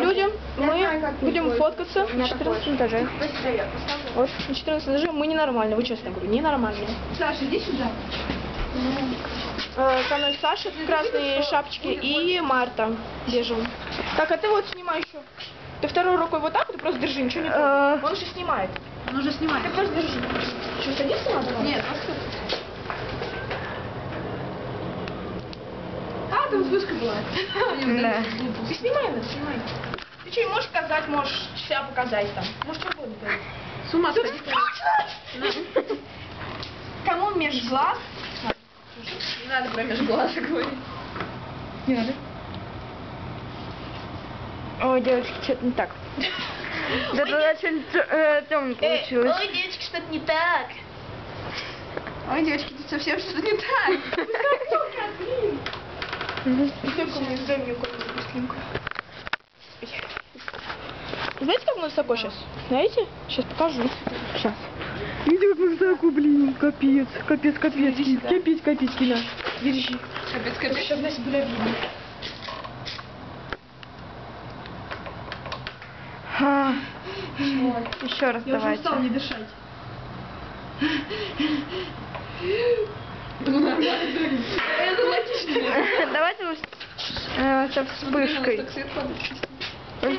Людям мы будем фоткаться на 14 этаже. Вот, на 14 этаже мы ненормальные, вы честно говорю, ненормальные. Саша, иди сюда. Э, Со мной Саша в красной шапочке и Марта бежевым. Так, а ты вот снимай еще. Ты второй рукой вот так, ты просто держи, ничего не трогай. Он уже снимает. Он уже снимает. Ты просто держи. Что, садиться надо? Нет, просто... там вспышка была. Да. Ты снимай это, снимай. Ты что, можешь сказать, можешь себя показать там. Можешь что угодно говорить. С ума сходить. Кому меж глаз? Не надо про межглаза говорить. Не надо. Ой, девочки, что-то не так. Да тогда что-нибудь темно получилось. ой, девочки, что-то не так. Ой, девочки, тут совсем что-то не так. Только мне дай мне какую-нибудь быстренько. Знаете, как высоко сейчас? Знаете? Сейчас покажу. Сейчас. Видите, как высоко, блин, капец, капец, капец, капец, капец, капец, Держи. Капец, капец. Сейчас нас было видно. А, Еще раз Я уже давайте. устал не дышать. Нормально. Это логично. Давайте уж э, со вспышкой.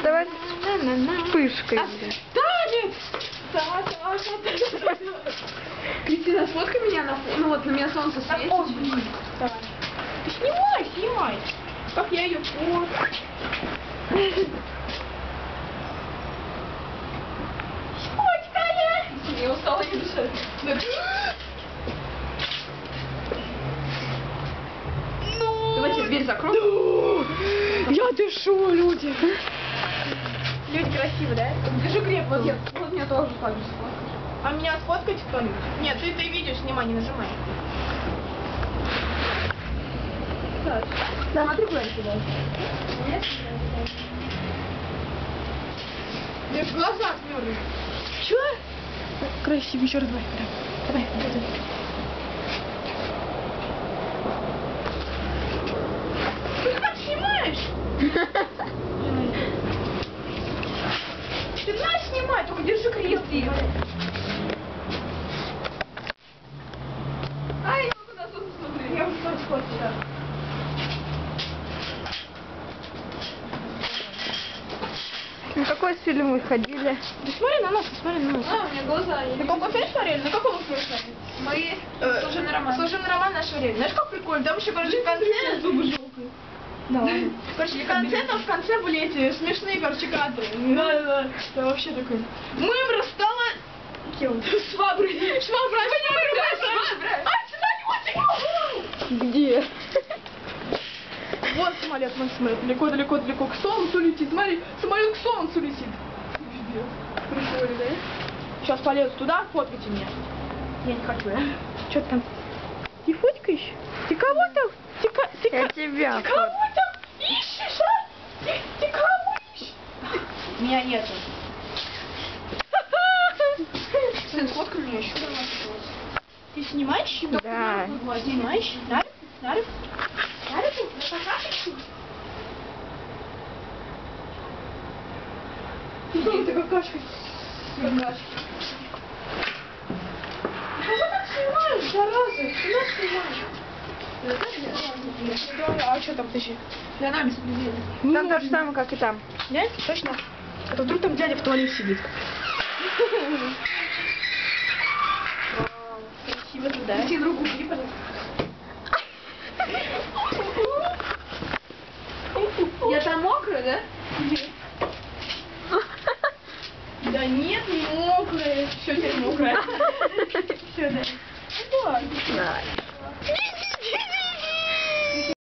Давайте с вспышкой. Танец! Кристина, сфоткай меня на фо- Ну вот, на меня солнце светит. Давай. Снимай, снимай. Как я ее фото. Фоткая! Я устала не дышать. Ну! Давайте дверь закроем. Я дышу, люди. Люди красивые, да? Держи крепко. Вот, я, вот мне тоже так же. А меня сфоткать кто-нибудь? Нет, ты, ты видео снимай, не нажимай. Да. Смотри куда-нибудь туда. Нет? Я в глаза мерзну. Чё? Красиво, еще раз давай. Давай, давай, давай. Ты как снимаешь? Ты нас снимай, только держи крепко. Ай, я куда солнце смотреть. Я уже сфоткала. На какой фильм вы ходили? Да смотри на нас, смотри на нас. А, у меня глаза. На какой фильм смотрели? На каком фильме смотрели? Мои Э, служебный роман. Служебный роман наше время. Знаешь, как прикольно? Там еще, короче, в конце... Зубы желтые. Да. Короче, в конце, там в конце были эти смешные, короче, кадры. Да, да, да. вообще такой. Мы расстала... Кем? Шваброй. Швабра. Швабра. А, самолетик! Где? Вот самолет, мы смотри. Далеко-далеко-далеко к солнцу летит. Смотри, самолет к солнцу летит. Пиздец. Прикольно, да? Сейчас полезу туда, фоткайте меня. Я не хочу, я. Что там? Ты фоткаешь? Ты кого там? Ты, ты, Я тебя. ты кого там ищешь, а? Ты, ты кого ищешь? Меня нету. Сын, сфоткай меня еще. Ты снимаешь его? Да. Снимаешь? Надо? Надо? Надо? На какашечку? Ты какашка. Какашка. Кого так снимаешь, зараза? Ты нас снимаешь? А что там, подожди? За нами следили. Там то же самое, как и там. Нет? Точно? А то вдруг там дядя в туалете сидит. Вау, Красиво туда. Кристина, руку убери, пожалуйста. Я там мокрая, да? Да нет, не мокрая. Все, теперь мокрая. Все, да. Ну. Да.